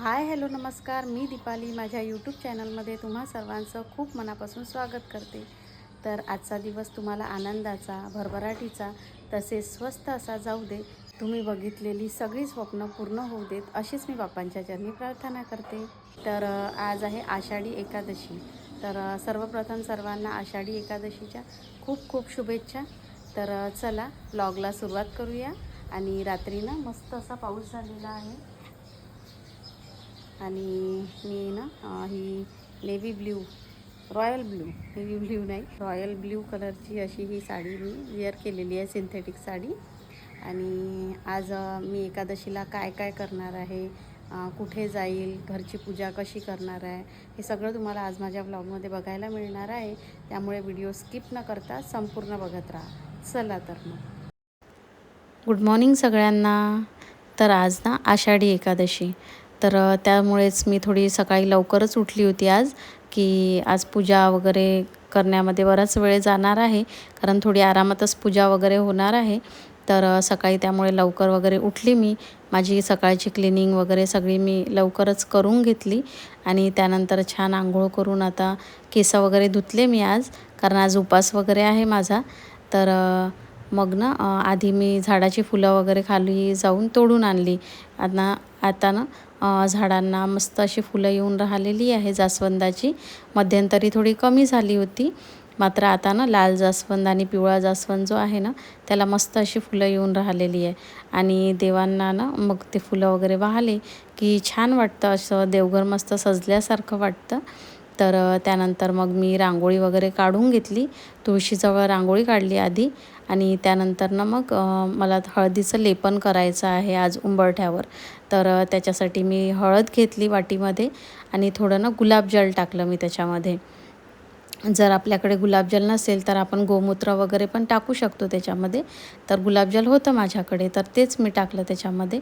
Hi hello नमस्कार. मी दीपाली. माझ्या YouTube चॅनलमध्ये तुम्हा सर्वांचं खूप मनापासून स्वागत करते. तर आजचा दिवस तुम्हाला आनंदाचा भरभराटीचा तसेच स्वस्त असा जाऊ दे. तुम्ही बघितलेली सगळी स्वप्न पूर्ण होऊ देत अशीच मी बाप्पांच्या चरणी प्रार्थना करते. तर आज आहे आषाढी एकादशी. तर सर्वप्रथम सर्वांना आषाढी एकादशीच्या खूप खूप शुभेच्छा. तर चला ब्लॉगला सुरुवात करूया. आणि रात्रीनं मस्त असा पाऊस झालेला आहे. आणि मी ना ही navy blue royal blue navy blue नाही रॉयल ब्ल्यू कलरची अशी ही साडी मी वेअर केलेली आहे सिंथेटिक साडी. आणि आज मी एकादशीला काय काय करणार आहे कुठे जाईल घरची पूजा कशी करणार आहे हे सगळं तुम्हाला आज माझ्या ब्लॉगमध्ये बघायला मिळणार आहे. त्यामुळे व्हिडिओ स्किप न करता संपूर्ण बघत राहा. चला तर मग. गुड मॉर्निंग सगळ्यांना. तर आज ना आषाढी एकादशी. तर त्यामुळेच मी थोडी सकाळी लवकरच उठली होती आज की आज पूजा वगैरे करण्यामध्ये बराच वेळ जाणार आहे कारण थोडी आरामातच पूजा वगैरे होणार आहे. तर सकाळी त्यामुळे लवकर वगैरे उठली मी. माझी सकाळची क्लिनिंग वगैरे सगळी मी लवकरच करून घेतली आणि त्यानंतर छान आंघोळ करून आता केस वगैरे धुतले मी आज कारण आज उपास वगैरे आहे माझा. तर मग ना आधी मी झाडाची फुलं वगैरे खाली जाऊन तोडून आणली. आता आता ना झाडांना मस्त अशी फुलं येऊन राहिलेली आहे जास्वंदाची. मध्यंतरी थोडी कमी झाली होती. मात्र आता ना लाल जास्वंद आणि पिवळा जास्वंद जो आहे ना त्याला मस्त अशी फुलं येऊन राहिलेली आहे. आणि देवांना ना मग ते फुलं वगैरे वाहले की छान वाटतं असं देवघर मस्त सजल्यासारखं वाटतं. तर त्यानंतर मग मी रांगोळी वगैरे काढून घेतली. तुळशीजवळ रांगोळी काढली आधी. आणि त्यानंतर ना मग मला हळदीचं लेपन करायचं आहे आज उंबरठ्यावर. तर त्याच्यासाठी मी हळद घेतली वाटीमध्ये आणि थोडं ना गुलाबजल टाकलं मी त्याच्यामध्ये. जर आपल्याकडे गुलाबजल नसेल तर आपण गोमूत्र वगैरे पण टाकू शकतो त्याच्यामध्ये. तर गुलाबजल होतं माझ्याकडे तर तेच मी टाकलं त्याच्यामध्ये.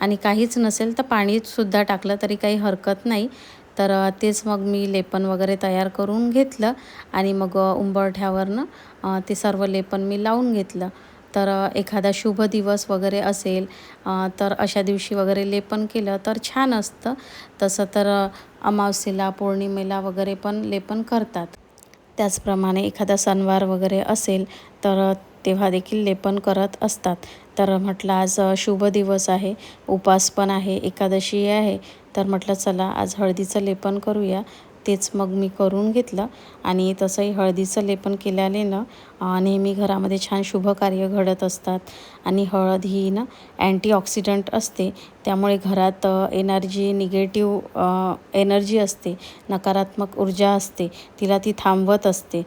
आणि काहीच नसेल तर पाणीसुद्धा टाकलं तरी काही हरकत नाही. तर तेच मग मी लेपन वगैरे तयार करून घेतलं आणि मग उंबरठ्यावरनं ते सर्व लेपन मी लावून घेतलं. तर एखादा शुभ दिवस वगैरे असेल तर अशा दिवशी वगैरे लेपन केलं तर छान असतं. तसं तर अमावस्येला पौर्णिमेला वगैरे पण लेपन करतात. त्याचप्रमाणे एखादा सणवार वगैरे असेल तर तेव्हा देखील लेपन करत असतात. तर म्हटलं आज शुभ दिवस आहे उपास पण आहे एकादशी आहे तर म्हटलं चला आज हळदीचं लेपन करूया. तेच मग मी करून घेतलं आणि तसंही हळदीचं लेपन केल्याने ना नेहमी घरामध्ये छान शुभ कार्य घडत असतात. आणि हळद ही ना अँटीऑक्सिडंट असते. त्यामुळे घरात एनर्जी निगेटिव्ह एनर्जी असते नकारात्मक ऊर्जा असते तिला ती थांबवत असते.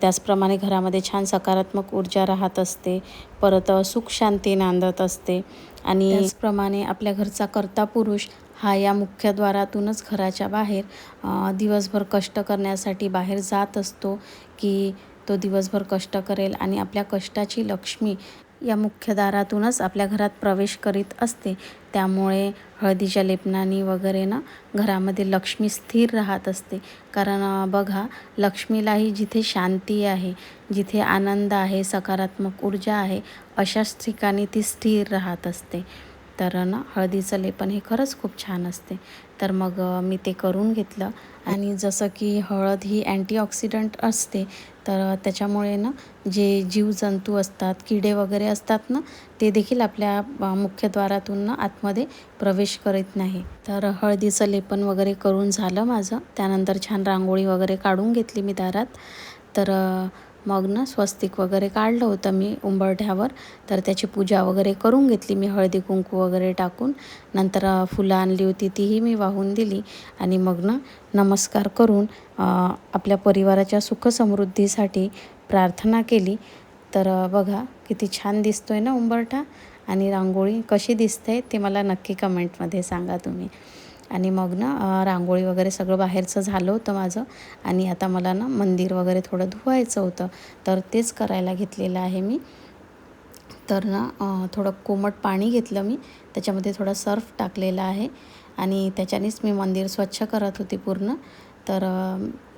त्याचप्रमाणे घरामध्ये छान सकारात्मक ऊर्जा राहत असते परत सुख शांती नांदत असते. आणि त्याचप्रमाणे आपल्या घरचा कर्ता पुरुष हा या मुख्यद्वारातूनच घराच्या बाहेर दिवसभर कष्ट करण्यासाठी बाहेर जात असतो की तो दिवसभर कष्ट करेल आणि आपल्या कष्टाची लक्ष्मी या मुख्य दारातूनच आपल्या घरात प्रवेश करीत असते. त्यामुळे हळदीच्या लेपनानी वगैरे ना घरामध्ये लक्ष्मी स्थिर राहत असते. कारण बघा लक्ष्मीलाही जिथे शांती आहे जिथे आनंद आहे सकारात्मक ऊर्जा आहे अशाच ठिकाणी ती स्थिर राहत असते. तर ना हळदीचं लेपन हे खरंच खूप छान असते. तर मग मी ते करून घेतलं. आणि जसं की हळद ही अँटीऑक्सिडंट असते तर त्याच्यामुळे ना जे जीवजंतू असतात किडे वगैरे असतात ना ते देखील आपल्या मुख्यद्वारातून ना आतमध्ये प्रवेश करीत नाही. तर हळदीचं लेपन वगैरे करून झालं माझं. त्यानंतर छान रांगोळी वगैरे काढून घेतली मी दारात. तर मग ना स्वस्तिक वगैरे काढलं होतं मी उंबरठ्यावर. तर त्याची पूजा वगैरे करून घेतली मी हळदी कुंकू वगैरे टाकून. नंतर फुलं आणली होती तीही मी वाहून दिली. आणि मग ना नमस्कार करून आपल्या परिवाराच्या सुखसमृद्धीसाठी प्रार्थना केली. तर बघा किती छान दिसतोय ना उंबरठा. आणि रांगोळी कशी दिसते ते मला नक्की कमेंटमध्ये सांगा तुम्ही. आणि मग ना रांगोळी वगैरे सगळं बाहेरचं झालं होतं माझं. आणि आता मला ना मंदिर वगैरे थोडं धुवायचं होतं. तर तेच करायला घेतलेलं आहे मी. तर ना थोडं कोमट पाणी घेतलं मी. त्याच्यामध्ये थोडा सर्फ टाकलेला आहे. आणि त्याच्यानेच मी मंदिर स्वच्छ करत होती पूर्ण. तर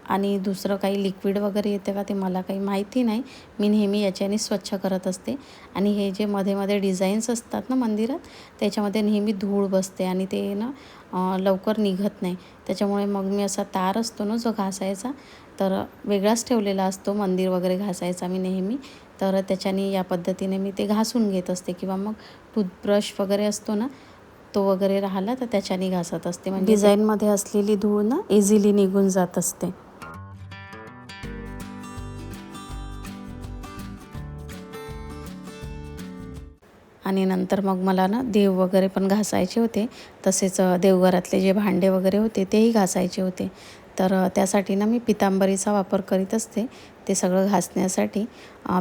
आणि दुसरं काही लिक्विड वगैरे येतं का ते मला काही माहिती नाही. मी नेहमी याच्याने स्वच्छ करत असते. आणि हे जे मध्ये मध्ये डिझाईन्स असतात ना मंदिरात त्याच्यामध्ये नेहमी धूळ बसते आणि ते ना लवकर निघत नाही. त्याच्यामुळे मग मी असा तार असतो ना जो घासायचा तर वेगळाच ठेवलेला असतो मंदिर वगैरे घासायचा मी नेहमी. तर त्याच्याने या पद्धतीने मी ते घासून घेत असते किंवा मग टूथब्रश वगैरे असतो ना तो वगैरे राहिला तर त्याच्याने घासत असते. म्हणजे डिझाईनमध्ये असलेली धूळ ना इझिली निघून जात असते. आणि नंतर मग मला ना देव वगैरे पण घासायचे होते. तसेच देवघरातले जे भांडे वगैरे होते तेही घासायचे होते. तर त्यासाठी ना मी पितांबरीचा वापर करीत असते ते सगळं घासण्यासाठी.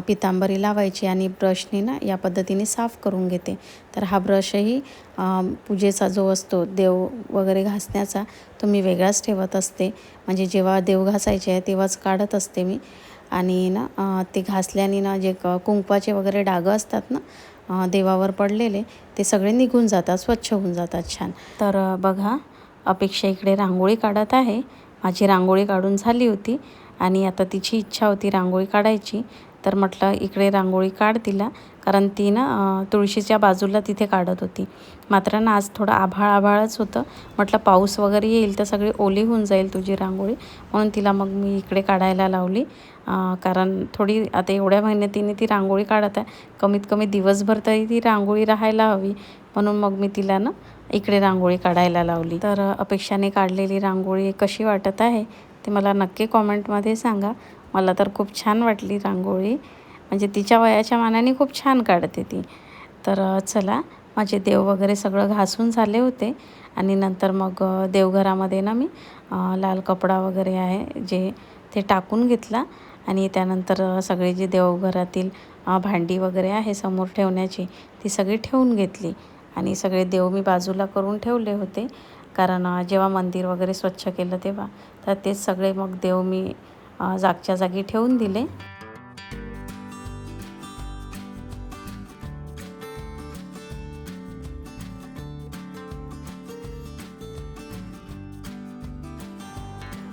पितांबरी लावायची आणि ब्रशने ना या पद्धतीने साफ करून घेते. तर हा ब्रशही पूजेचा जो असतो देव वगैरे घासण्याचा तो मी वेगळाच ठेवत असते. म्हणजे जेव्हा देव घासायचे आहे तेव्हाच काढत असते मी. आणि ना ते घासल्याने ना जे क कुंकवाचे वगैरे डागं असतात ना देवावर पडलेले ते सगळे निघून जातात स्वच्छ होऊन जातात छान. तर बघा अपेक्षा इकडे रांगोळी काढत आहे. माझी रांगोळी काढून झाली होती आणि आता तिची इच्छा होती रांगोळी काढायची. तर म्हटलं इकडे रांगोळी काढ तिला. कारण ती ना तुळशीच्या बाजूला तिथे काढत होती. मात्र ना आज थोडं आभाळ आभाळच होतं. म्हटलं पाऊस वगैरे येईल तर सगळी ओली होऊन जाईल तुझी रांगोळी. म्हणून तिला मग मी इकडे काढायला लावली. कारण थोडी आता एवढ्या मेहनतीने ती रांगोळी काढत आहे. कमीत कमी दिवसभर तरी ती रांगोळी राहायला हवी. म्हणून मग मी तिला ना इकडे रांगोळी काढायला लावली. तर अपेक्षाने काढलेली रांगोळी कशी वाटत आहे ते मला नक्की कॉमेंटमध्ये सांगा. मला तर खूप छान वाटली रांगोळी. म्हणजे तिच्या वयाच्या मानाने खूप छान काढते ती. तर चला माझे देव वगैरे सगळं घासून झाले होते. आणि नंतर मग देवघरामध्ये ना मी लाल कपडा वगैरे आहे जे ते टाकून घेतला. आणि त्यानंतर सगळे जे देवघरातील भांडी वगैरे आहे समोर ठेवण्याची ती सगळी ठेवून घेतली. आणि सगळे देव मी बाजूला करून ठेवले होते. कारण जेव्हा मंदिर वगैरे स्वच्छ केलं तेव्हा तर तेच सगळे मग देव मी जागच्या जागी ठेवून दिले.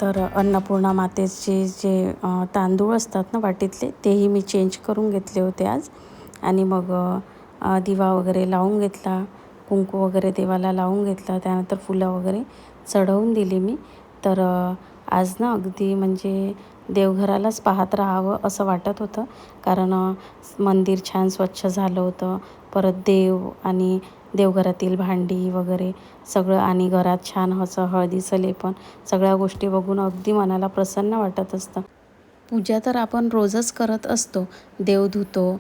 तर अन्नपूर्णा मातेचे जे तांदूळ असतात ना वाटीतले तेही मी चेंज करून घेतले होते आज. आणि मग दिवा वगैरे लावून घेतला कुंकू वगैरे देवाला लावून घेतला त्यानंतर फुलं वगैरे चढवून दिली मी. तर आज ना अगदी म्हणजे देवघरालाच पाहत राहावं असं वाटत होतं. कारण मंदिर छान स्वच्छ झालं होतं. परत देव आणि देवघरातील भांडी वगैरे सगळं आणि घरात छान असं हळदीचं लेपन सगळ्या गोष्टी बघून अगदी मनाला प्रसन्न वाटत असतं. पूजा तर आपण रोजच करत असतो. देव धुतो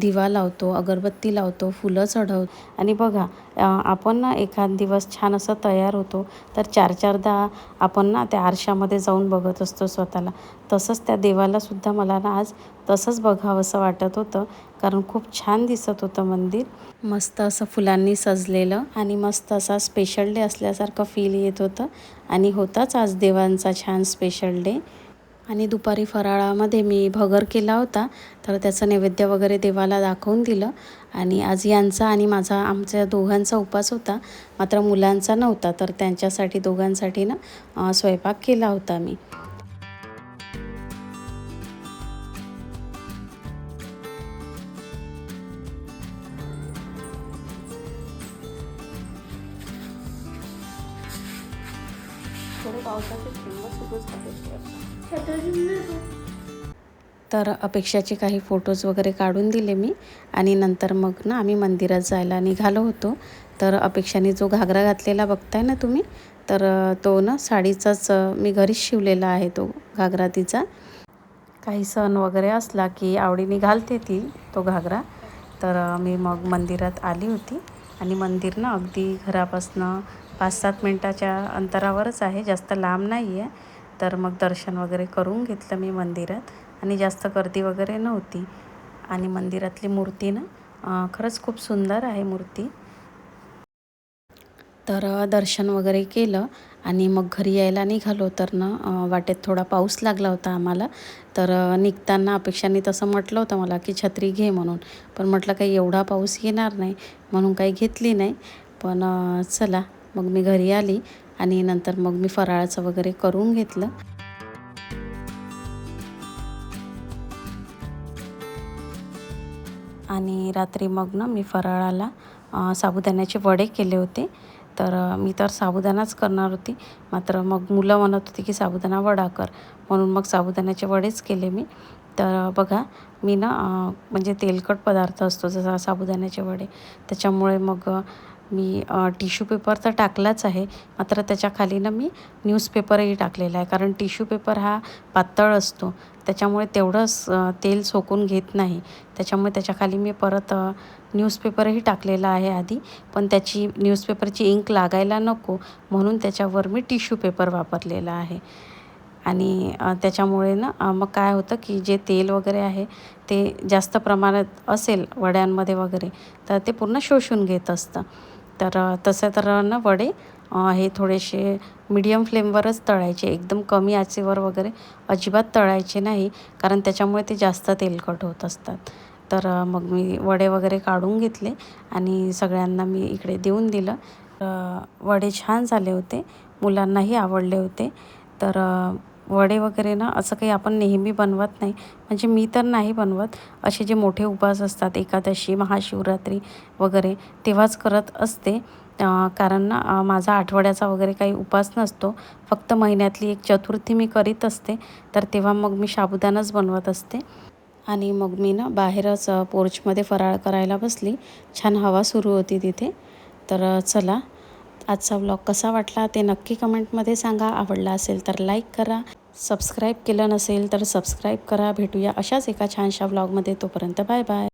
दिवा लावतो अगरबत्ती लावतो फुलं चढवतो. आणि बघा आपण ना एखाद दिवस छान असं तयार होतो तर चार चारदा आपण ना त्या आरशामध्ये जाऊन बघत असतो स्वतःला. तसंच त्या देवालासुद्धा मला ना आज तसंच बघावंसं वाटत होतं कारण खूप छान दिसत होतं मंदिर. मस्त असं फुलांनी सजलेलं आणि मस्त असा स्पेशल डे असल्यासारखं फील येत होतं. आणि होताच आज देवांचा छान स्पेशल डे आणि दुपारी फराळामध्ये मी भगर केला होता. तर त्याचं नैवेद्य वगैरे देवाला दाखवून दिलं. आणि आज यांचा आणि माझा आमच्या दोघांचा उपास होता. मात्र मुलांचा नव्हता. तर त्यांच्यासाठी दोघांसाठी ना स्वयंपाक केला होता मी. थोडे पावसाचे थेंब तर अपेक्षाचे काही फोटोज वगैरे काढून दिले मी. आणि नंतर मग ना आम्ही मंदिरात जायला निघालो होतो. तर अपेक्षाने जो घागरा घातलेला बघताय ना तुम्ही तर तो ना साडीचाच मी घरीच शिवलेला आहे तो घागरा तिचा. काही सण वगैरे असला की आवडीने घालते ती तो घागरा. तर मी मग मंदिरात आली होती. आणि मंदिर ना अगदी घरापासनं पाच सात मिनटाच्या अंतरावरच आहे जास्त लांब नाही आहे तर मग दर्शन वगैरे करून घेतलं मी मंदिरात. आणि जास्त गर्दी वगैरे नव्हती. आणि मंदिरातली मूर्ती ना खरंच खूप सुंदर आहे मूर्ती. तर दर्शन वगैरे केलं. आणि मग घरी यायला निघालो तर ना वाटेत थोडा पाऊस लागला होता आम्हाला. तर निघताना अपेक्षाने तसं म्हटलं होतं मला की छत्री घे म्हणून. पण म्हटलं काही एवढा पाऊस येणार नाही म्हणून काही घेतली नाही. पण चला मग मी घरी आली. आणि नंतर मग मी फराळाचं वगैरे करून घेतलं. आणि रात्री मग ना मी फराळाला साबुदाण्याचे वडे केले होते. तर मी तर साबुदाणाच करणार होती. मात्र मग मुलं म्हणत होती की साबुदाणा वडा कर. म्हणून मग साबुदाण्याचे वडेच केले मी. तर बघा मी ना म्हणजे तेलकट पदार्थ असतो जसा साबुदाण्याचे वडे. त्याच्यामुळे मग मी टिश्यू पेपर तर टाकलाच आहे. मात्र त्याच्याखाली ना मी न्यूजपेपरही टाकलेला आहे. कारण टिश्यू पेपर हा पातळ असतो. त्याच्यामुळे तेवढंच तेल सोकून घेत नाही. त्याच्यामुळे त्याच्याखाली मी परत न्यूजपेपरही टाकलेला आहे आधी. पण त्याची न्यूजपेपरची इंक लागायला नको. म्हणून त्याच्यावर मी टिश्यू पेपर वापरलेला आहे. आणि त्याच्यामुळे ना मग काय होतं की जे तेल वगैरे आहे ते जास्त प्रमाणात असेल वड्यांमध्ये वगैरे तर ते पूर्ण शोषून घेत असतं. तर तसं तर ना वडे हे थोडेसे मीडियम फ्लेमवरच तळायचे. एकदम कमी आचेवर वगैरे अजिबात तळायचे नाही कारण त्याच्यामुळे ते जास्त तेलकट होत असतात. तर मग मी वडे वगैरे काढून घेतले आणि सगळ्यांना मी इकडे देऊन दिलं. वडे छान झाले होते मुलांनाही आवडले होते. तर वडे वगैरे ना असं काही आपण नेहमी बनवत नाही. म्हणजे मी तर नाही बनवत. असे जे मोठे उपवास असतात एकादशी महाशिवरात्री वगैरे तेव्हाच करत असते. कारण ना माझा आठवड्याचा वगैरे काही उपास नसतो. फक्त महिन्यातली एक चतुर्थी मी करीत असते. तर तेव्हा मग मी साबुदानाच बनवत असते. आणि मग मी ना बाहेरच पोर्चमध्ये फराळ करायला बसली. छान हवा सुरू होती तिथे. तर चला आजचा व्लॉग कसा वाटला ते नक्की कमेंटमध्ये सांगा. आवडला असेल तर लाईक करा. सबस्क्राईब केलं नसेल तर सबस्क्राईब करा. भेटूया अशाच एका छानशा व्लॉगमध्ये तोपर्यंत बाय बाय